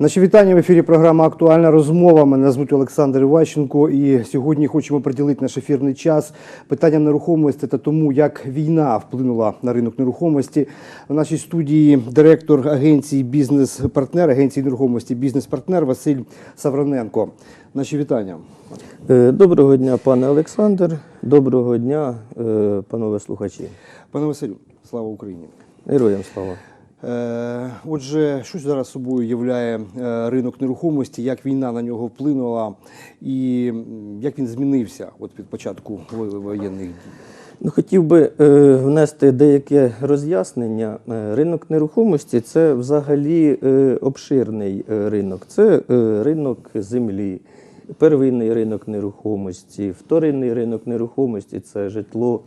Наші вітання в ефірі. Програма Актуальна розмова. Мене звуть Олександр Іващенко. І сьогодні хочемо приділити наш ефірний час питанням нерухомості та тому, як війна вплинула на ринок нерухомості. В нашій студії директор агенції бізнес-партнер, агенції нерухомості бізнес-партнер Василь Савроненко. Наші вітання. Е, Доброго дня, пане Олександр. Доброго дня, е, панове слухачі. Пане Василю, слава Україні. Героям слава. Е, Отже, що зараз собою являє е, ринок нерухомості, як війна на нього вплинула і як він змінився от від початку воєнних дій? Ну, хотів би е, внести деяке роз'яснення. Е, Ринок нерухомості це взагалі е, обширний ринок. Це е, ринок землі, первинний ринок нерухомості, вторинний ринок нерухомості це житло,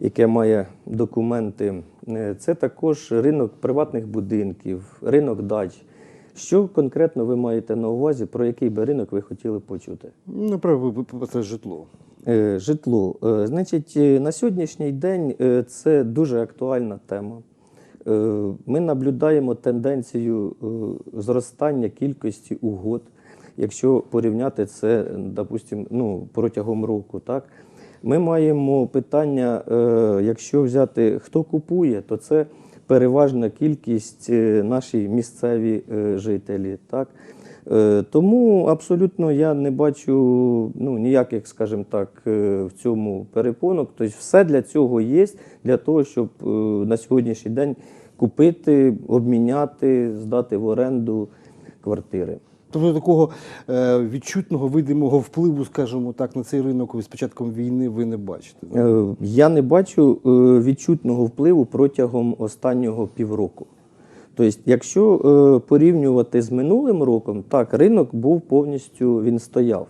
яке має документи. Е, Це також ринок приватних будинків, ринок дач. Що конкретно ви маєте на увазі, про який би ринок ви хотіли почути? Ви- це житло. Е, Житло. Е, Значить, на сьогоднішній день це дуже актуальна тема. Ми наблюдаємо тенденцію зростання кількості угод, якщо порівняти це, допустим, ну, протягом року. Так? Ми маємо питання, е, якщо взяти хто купує, то це переважна кількість е, наші місцеві е, жителі. Так? Тому абсолютно я не бачу ну, ніяких, скажімо так, в цьому перепонок. Тобто все для цього є, для того, щоб на сьогоднішній день купити, обміняти, здати в оренду квартири. Тобто такого е, відчутного видимого впливу, скажімо так, на цей ринок з початком війни ви не бачите. Е, Я не бачу е, відчутного впливу протягом останнього півроку. Тобто, якщо порівнювати з минулим роком, так, ринок був повністю він стояв.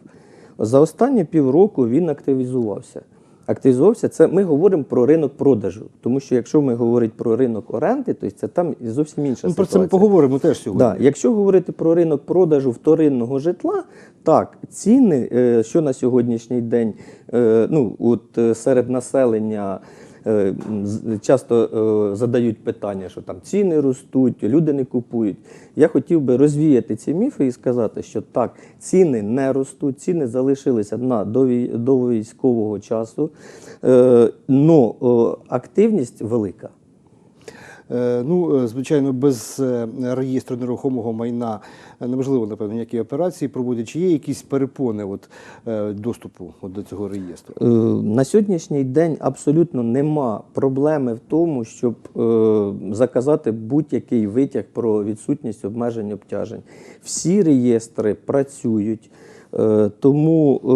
За останні півроку він активізувався. Активізувався це ми говоримо про ринок продажу. Тому що якщо ми говоримо про ринок оренди, то це там зовсім інша Ну, про це ми поговоримо теж сьогодні. Да. Якщо говорити про ринок продажу вторинного житла, так, ціни, е, що на сьогоднішній день е, ну, от, е, серед населення часто е, задають питання, що там ціни ростуть, люди не купують. Я хотів би розвіяти ці міфи і сказати, що так, ціни не ростуть, ціни залишилися на до, військового часу, але е, активність велика. Е, Ну, е, звичайно, без е, реєстру нерухомого майна неможливо, напевно, ніякі операції проводять. Чи є якісь перепони от, доступу от, до цього реєстру? На сьогоднішній день абсолютно нема проблеми в тому, щоб заказати будь-який витяг про відсутність обмежень обтяжень. Всі реєстри працюють. Е, Тому е,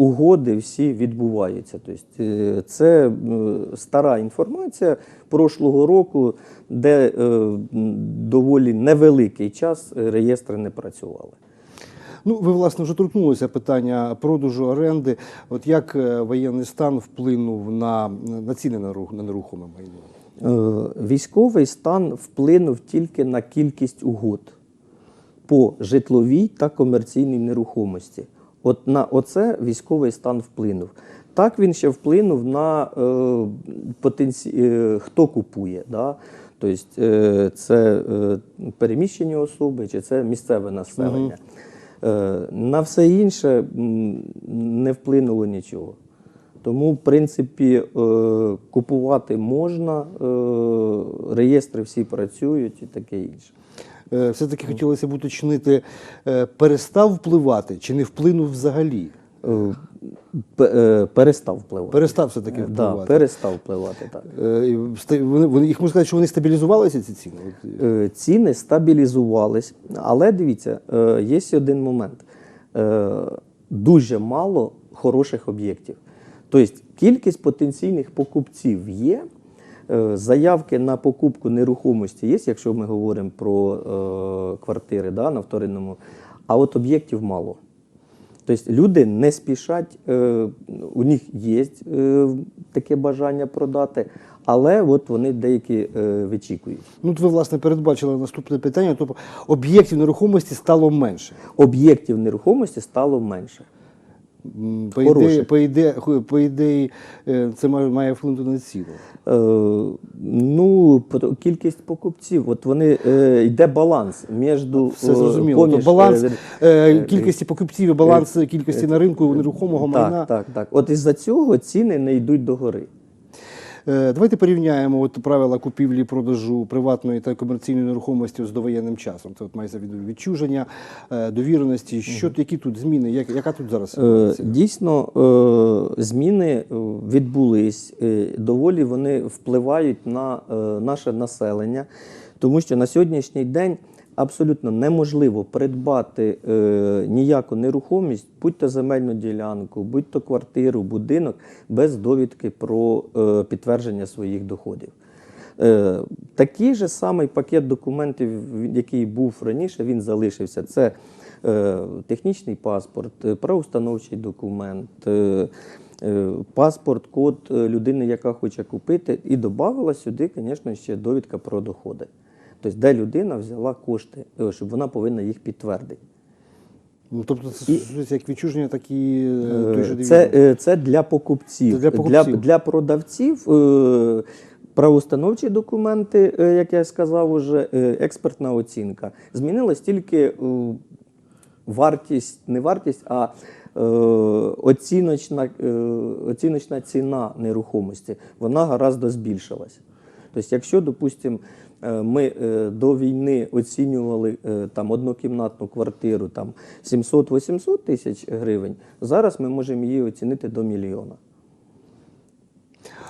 угоди всі відбуваються. Тобто, е, це стара інформація прошлого року, де доволі невеликий час реєстри не працювали. Ну, ви, власне, вже торкнулися питання продажу оренди. От як воєнний стан вплинув на, на ціни на, рух- на нерухоме майно? Військовий стан вплинув тільки на кількість угод по житловій та комерційній нерухомості. От на оце військовий стан вплинув. Так він ще вплинув на е, потенці... е, хто купує. Да? Тобто е, це е, переміщені особи чи це місцеве населення. Е, на все інше не вплинуло нічого. Тому, в принципі, е, купувати можна, е, реєстри всі працюють і таке інше. Е, Все-таки хотілося б уточнити, е, перестав впливати чи не вплинув взагалі? Е, Перестав впливати. Перестав все-таки Да, впливати. перестав впливати, так. Вони, вони, їх можна сказати, що вони стабілізувалися, ці ціни? Ціни стабілізувались, але дивіться, є один момент. Дуже мало хороших об'єктів. Тобто кількість потенційних покупців є. Е, Заявки на покупку нерухомості є, якщо ми говоримо про е, квартири да, на вторинному, а от об'єктів мало. Тобто люди не спішать, е, у них є таке бажання продати, але от вони деякі вичікують. Ну, от ви, власне, передбачили наступне питання, тобто об'єктів нерухомості стало менше. Об'єктів нерухомості стало менше. По ідеї, по, ідеї, по ідеї, е, це має, має вплинути на ціну. Е, ну, про- кількість покупців, от вони е, йде баланс між Все зрозуміло. Поміж, баланс е, е, кількості покупців і баланс кількості на ринку нерухомого майна. Так, так, так. От із-за цього ціни не йдуть догори. Е, Давайте порівняємо от правила купівлі і продажу приватної та комерційної нерухомості з довоєнним часом. Це от мається від- відчуження, е, довіреності. Що які тут зміни? Як, яка тут зараз Е, ситуація? Дійсно, зміни відбулись. Доволі вони впливають на наше населення, тому що на сьогоднішній день абсолютно неможливо придбати е, ніяку нерухомість, будь-то земельну ділянку, будь-то квартиру, будинок без довідки про е, підтвердження своїх доходів. Е, Такий же самий пакет документів, який був раніше, він залишився. Це е, технічний паспорт, е, правоустановчий документ, е, е, паспорт, код е, людини, яка хоче купити, і додавала сюди, звісно, ще довідка про доходи. Тобто, де людина взяла кошти, е, щоб вона повинна їх підтвердити. Ну, тобто це щось як відчуження, так і е, той же Це, е, це для покупців. Це для покупців. Для, для продавців е, правоустановчі документи, е, як я сказав, уже е, експертна оцінка. Змінилась тільки е, вартість, не вартість, а е, оціночна, е, оціночна ціна нерухомості. Вона гораздо збільшилась. Тобто, якщо, допустимо, е, ми е, до війни оцінювали е, там однокімнатну квартиру там 700-800 тисяч гривень, зараз ми можемо її оцінити до мільйона.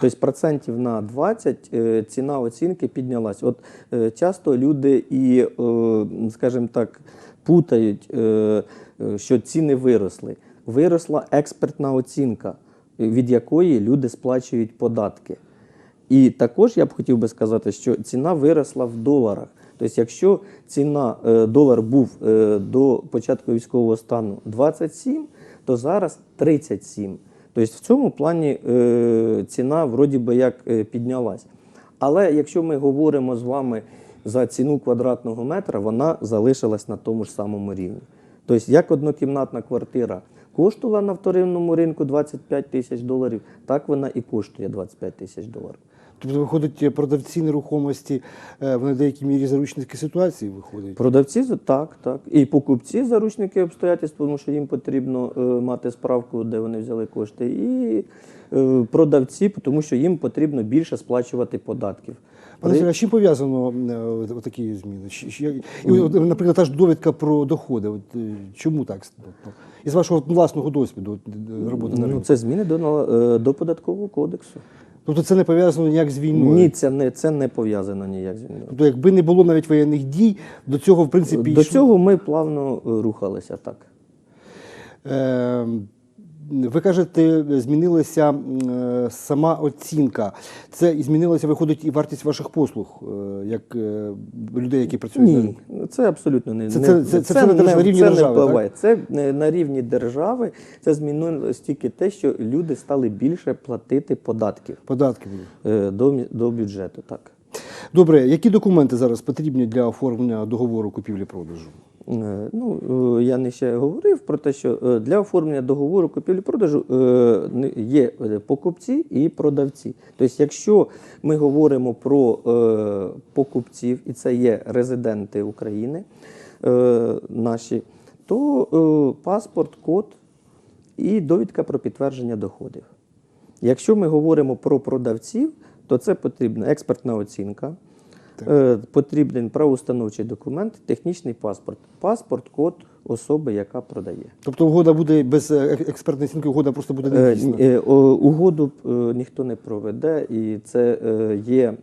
Тобто процентів на 20 е, ціна оцінки піднялась. От е, часто люди і, е, скажімо так, путають, е, е, що ціни виросли. Виросла експертна оцінка, е, від якої люди сплачують податки. І також я б хотів би сказати, що ціна виросла в доларах. Тобто, якщо ціна е, долар був е, до початку військового стану 27, то зараз 37. Тобто в цьому плані е, ціна вроді би як піднялась. Але якщо ми говоримо з вами за ціну квадратного метра, вона залишилась на тому ж самому рівні. Тобто, як однокімнатна квартира коштувала на вторинному ринку 25 тисяч доларів, так вона і коштує 25 тисяч доларів. Тобто, виходить, продавці нерухомості, е, вони в деякій мірі заручницькі ситуації виходять. Продавці так, так. І покупці заручники обстоятельств, тому що їм потрібно е, мати справку, де вони взяли кошти, і е, продавці, тому що їм потрібно більше сплачувати податків. Пане Сергію, а з чим пов'язано е, такі зміни? І, наприклад, та ж довідка про доходи. От, е, чому так? Тобто, Із вашого власного досвіду е, роботи на Ну, це зміни до, е, до податкового кодексу. Тобто це не пов'язано ніяк з війною. Ні, це не, це не пов'язано ніяк з війною. Тобто, якби не було навіть воєнних дій, до цього, в принципі, До йшло- цього ми плавно е, рухалися так. Е, ви кажете, змінилася е, сама оцінка. Це і змінилася, виходить, і вартість ваших послуг, е, як е, людей, які працюють Ні, ринку. це абсолютно не Це- не- це- це- це на рівні це держави, не впливає. Це не на рівні держави. Це змінилось тільки те, що люди стали більше платити податків Податки е, до, до бюджету. Так. Добре, які документи зараз потрібні для оформлення договору купівлі-продажу? Е, Ну, е, я не ще говорив про те, що е, для оформлення договору купівлі-продажу є покупці і продавці. Тобто, якщо ми говоримо про покупців, і це є резиденти України наші, то паспорт, код і довідка про підтвердження доходів. Якщо ми говоримо про продавців, то це потрібна експертна оцінка, е, потрібен правоустановчий документ, технічний паспорт. Паспорт, код особи, яка продає. Тобто угода буде без е, експертної оцінки, угода просто буде не Е, дійсна. е, Угоду ніхто не проведе, і це є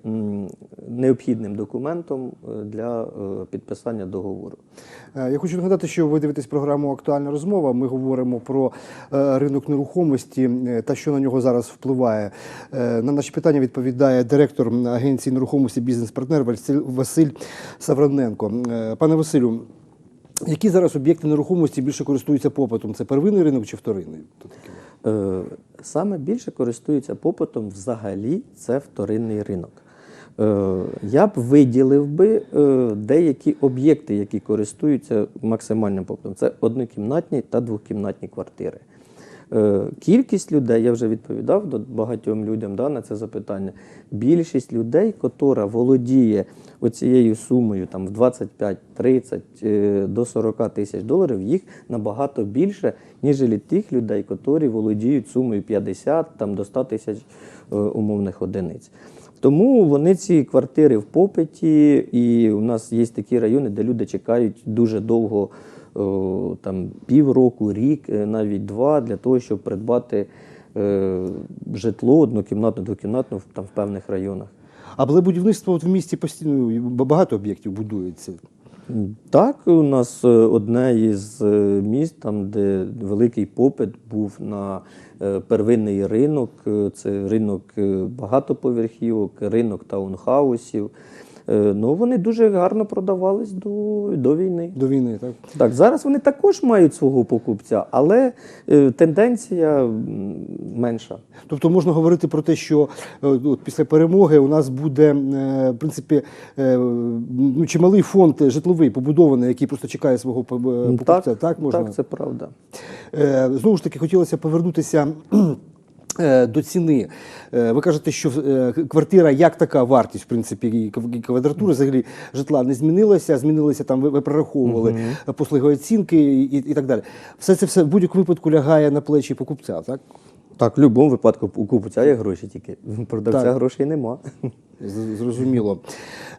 необхідним документом для підписання договору. Я хочу нагадати, що ви дивитесь програму Актуальна розмова. Ми говоримо про ринок нерухомості та що на нього зараз впливає. На наші питання відповідає директор агенції нерухомості бізнес-партнер Василь- Василь Савроненко. Пане Василю, які зараз об'єкти нерухомості більше користуються попитом? Це первинний ринок чи вторинний? Е, Саме більше користуються попитом взагалі це вторинний ринок. Е, Я б виділив би е, деякі об'єкти, які користуються максимальним попитом. Це однокімнатні та двокімнатні квартири. Е, Кількість людей, я вже відповідав багатьом людям да, на це запитання. Більшість людей, котра володіє оцією сумою там, в 25, 30 е, до 40 тисяч доларів, їх набагато більше, ніж тих людей, котрі володіють сумою 50 там, до 100 тисяч е, умовних одиниць. Тому вони ці квартири в попиті, і у нас є такі райони, де люди чекають дуже довго, там півроку, рік, е, навіть два, для того, щоб придбати е, житло однокімнатне, двокімнатне в- там в певних районах. Але будівництво от в місті постійно багато об'єктів будується. Так, у нас е, одне із е, міст, там, де великий попит був на е, первинний ринок. Е, Це ринок е, багатоповерхівок, ринок таунхаусів. Е, Ну, вони дуже гарно продавались до, до війни. До війни, так? Так, зараз вони також мають свого покупця, але е, тенденція менша. Тобто можна говорити про те, що е, от після перемоги у нас буде е, в принципі е, ну, чималий фонд житловий побудований, який просто чекає свого по- покупця. Так, можна так, це правда. Е, знову ж таки хотілося повернутися. Е, До ціни. Е, Ви кажете, що е, квартира як така вартість, в принципі, і кв- і квадратура взагалі житла не змінилася, змінилися там, ви, прораховували послугові оцінки і, і так далі. Все це все в будь-якому випадку лягає на плечі покупця, так? Так, в будь-якому випадку у купця є гроші тільки. У продавця Так. грошей нема. Зрозуміло.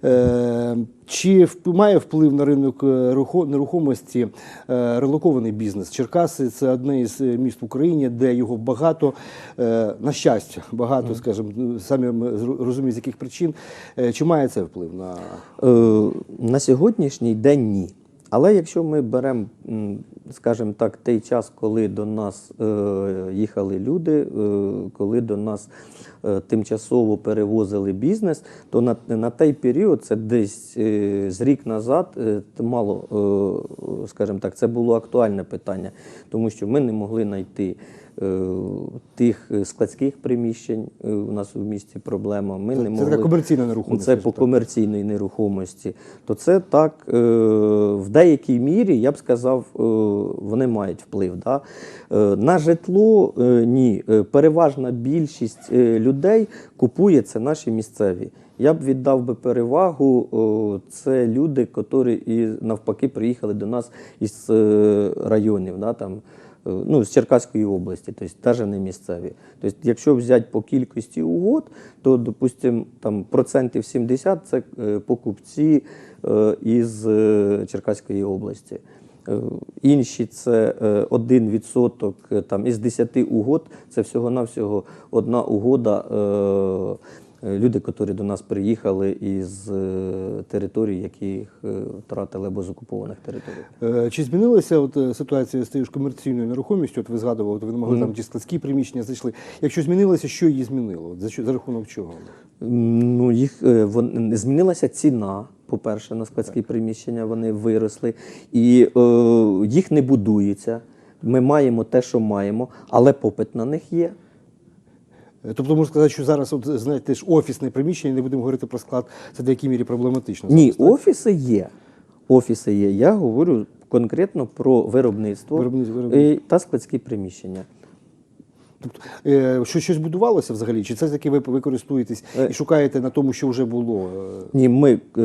Е, чи має вплив на ринок е, нерухомості е, релокований бізнес? Черкаси це одне із е, міст в Україні, де його багато, е, на щастя, багато, скажімо, ну, самі ми з яких причин. Е, Чи має це вплив на Е, На сьогоднішній день ні. Але якщо ми беремо, скажімо так, той час, коли до нас е, їхали люди, е, коли до нас е, тимчасово перевозили бізнес, то на, на той період, це десь з рік назад, мало, скажімо так, це було актуальне питання, тому що ми не могли знайти. Е, Тих е, складських приміщень е, у нас у місті проблема. Ми Це- не це могли така комерційна нерухомість, Це по так. комерційної нерухомості, то це так в деякій мірі, я б сказав, вони мають вплив. Да? На житло ні. Переважна більшість людей купує це наші місцеві. Я б віддав би перевагу. Це люди, які навпаки приїхали до нас із районів. Да, там, ну, з Черкаської області, тобто навіть не місцеві. Тобто, якщо взяти по кількості угод, то, допустимо, там процентів 70 це е, покупці е, із е, Черкаської області. Е, Інші це е, 1% е, там, із 10 угод, це всього-навсього одна угода. Е, Люди, які до нас приїхали із е, територій, яких е, втратили або з окупованих територій. Чи змінилася от ситуація з тією ж комерційною нерухомістю? От ви згадували, от ви не могли там ті складські приміщення зайшли. Якщо змінилося, що її змінило? От За що за рахунок чого? Ну, їх вон, змінилася ціна. По-перше, на складські приміщення вони виросли, і е, їх не будується. Ми маємо те, що маємо, але попит на них є. Е, Тобто можна сказати, що зараз, от знаєте, ж офісне приміщення, не будемо говорити про склад, це в деякій мірі проблематично. Ні, зараз, офіси є. Офіси є. Я говорю конкретно про виробництво виробництво, виробництво. і- та складські приміщення. Тобто, е, що щось будувалося взагалі? Чи це таки ви, ви користуєтесь Е. і шукаєте на тому, що вже було? Ні, ми е,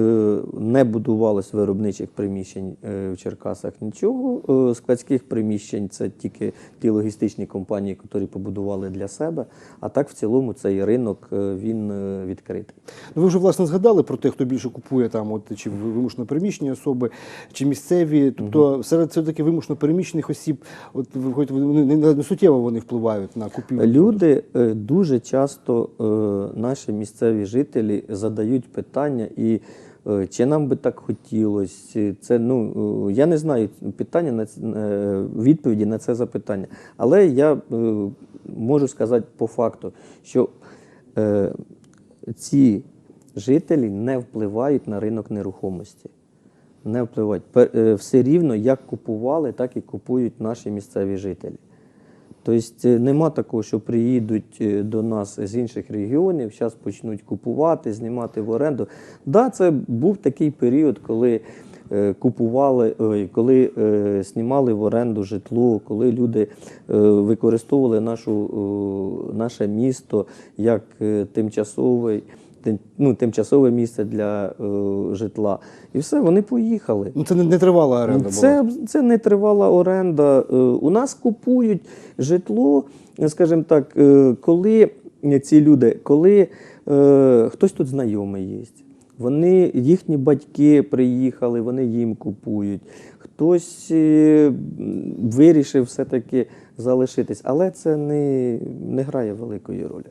не будувалось виробничих приміщень в Черкасах нічого. Складських приміщень це тільки ті логістичні компанії, які побудували для себе. А так, в цілому, цей ринок він відкритий. Ну, ви вже власне згадали про те, хто більше купує там, от чи вимушено переміщені особи, чи місцеві. Тобто, серед все таки вимушено переміщених осіб, от вони не, не суттєво вони впливають на купівлю. Люди е, дуже часто, е, наші місцеві жителі, задають питання і. е, Чи нам би так хотілося? Це ну я не знаю питання на відповіді на це запитання. Але я можу сказати по факту, що е, ці жителі не впливають на ринок нерухомості. Не впливають. Все рівно як купували, так і купують наші місцеві жителі. Тобто е, нема такого, що приїдуть е, до нас з інших регіонів, зараз почнуть купувати, знімати в оренду. Да, це був такий період, коли е, купували, коли знімали в оренду житло, коли люди використовували нашу, наше місто як тимчасовий. Ну, тимчасове місце для е, житла. І все, вони поїхали. Ну, це не, не тривала оренда була. Це, це не тривала оренда. Е, У нас купують житло, скажімо так, е, коли ці люди, коли е, хтось тут знайомий є. Вони, їхні батьки приїхали, вони їм купують. Хтось е, вирішив все-таки залишитись, але це не, не грає великої ролі.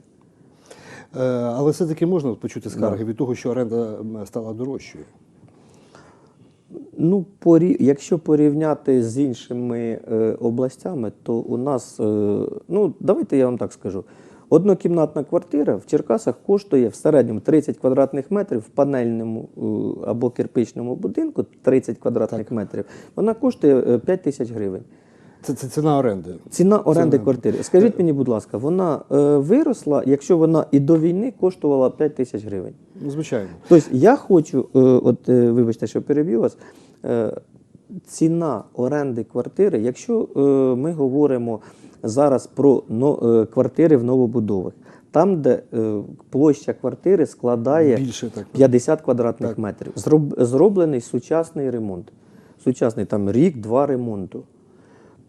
Е, Але все-таки можна почути скарги від того, що оренда стала дорожчою. Ну, якщо порівняти з іншими е, областями, то у нас, е, ну давайте я вам так скажу. Однокімнатна квартира в Черкасах коштує в середньому 30 квадратних метрів в панельному е, або кирпичному будинку 30 квадратних метрів. Вона коштує е, 5 тисяч гривень. Це, це ціна оренди. Ціна оренди Ціна. квартири. Скажіть мені, будь ласка, вона е, виросла, якщо вона і до війни коштувала 5 тисяч гривень. Ну, звичайно. Тобто я хочу, е, от е, вибачте, що переб'ю вас. е, Ціна оренди квартири, якщо е, ми говоримо зараз про но- е, квартири в новобудовах, там, де е, площа квартири складає Більше так. 50 квадратних метрів, зроб- зроблений сучасний ремонт. Сучасний там рік-два ремонту.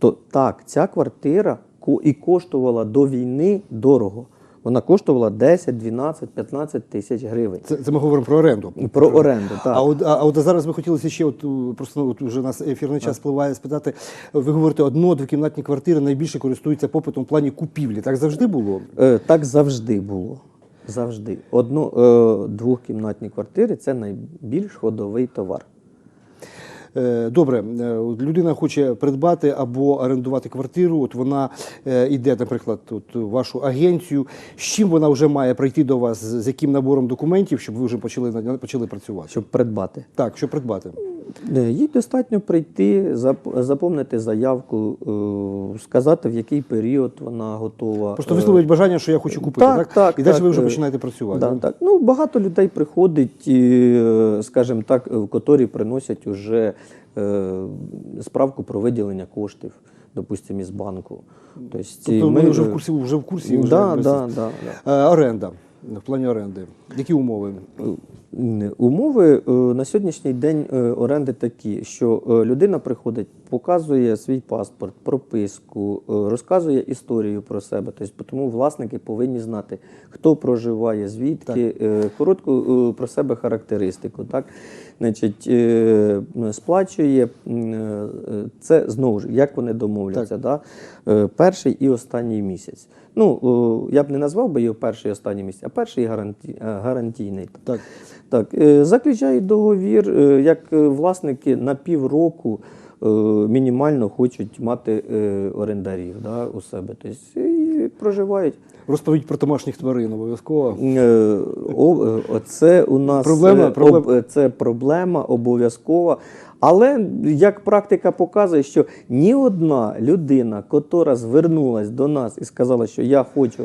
То так, ця квартира і коштувала до війни дорого. Вона коштувала 10, 12, 15 тисяч гривень. Це, це ми говоримо про оренду. Про оренду, так. А от, а, а от зараз би хотілося ще, от просто ну, от уже у нас ефірний час спливає спитати. Ви говорите, одно-двокімнатні квартири найбільше користуються попитом в плані купівлі. Так завжди було? Е, так завжди було. Завжди. Одно, е, квартири це найбільш ходовий товар. Е, Добре, е, людина хоче придбати або орендувати квартиру. От вона е, йде, наприклад, от вашу агенцію. З чим вона вже має прийти до вас? З яким набором документів, щоб ви вже почали почали працювати? Щоб придбати. Так, щоб придбати. Е, Їй достатньо прийти, заповнити заявку, е, сказати, в який період вона готова. Просто Е, висловить бажання, що я хочу купити. Так, Так, так, і далі так, ви вже починаєте працювати. Да, так. Ну, багато людей приходить, скажімо так, в котрі приносять уже справку про виділення коштів, допустимо, із банку. Тобто, Тобто вони вже в курсі, вже в курсі. Да, якби да, да, да. Оренда. В плані оренди. Які умови? Умови е, на сьогоднішній день е, оренди такі, що е, людина приходить, показує свій паспорт, прописку, розказує історію про себе. Тобто, тому власники повинні знати, хто проживає, звідки, е, коротку про себе характеристику. Так? Значить, сплачує це знову ж, як вони домовляться, да? Перший і останній місяць. Ну, я б не назвав би його перший і останній місяць, а перший гаранті, гарантійний. Так. Так, е, заключають договір, е, як е, власники на півроку мінімально хочуть мати орендарів да, у себе. Тобто, і проживають. Розповідь про домашніх тварин обов'язково. Е, е, Оце у нас Проблема, проблема. це проблема обов'язкова. Але як практика показує, що ні одна людина, котра звернулась до нас і сказала, що я хочу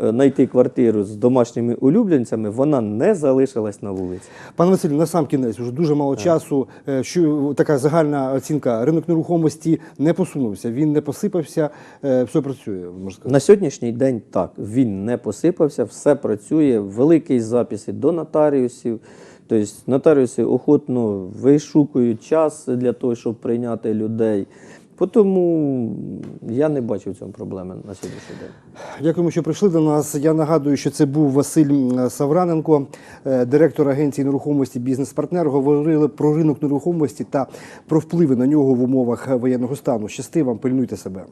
знайти квартиру з домашніми улюбленцями, вона не залишилась на вулиці. Пане Василю, на сам кінець, вже дуже мало часу. Е, Що така загальна оцінка? Ринок нерухомості не посунувся, він не посипався, е, все працює, можна сказати. На сьогоднішній день так, він не посипався, все працює, великий записи до нотаріусів. Тобто нотаріуси охотно вишукують час для того, щоб прийняти людей. Тому я не бачу в цьому проблеми на сьогоднішній день. Дякуємо, що прийшли до нас. Я нагадую, що це був Василь Савраненко, е, директор агенції нерухомості бізнес-партнер. Говорили про ринок нерухомості та про впливи на нього в умовах воєнного стану. Щасти вам, пильнуйте себе.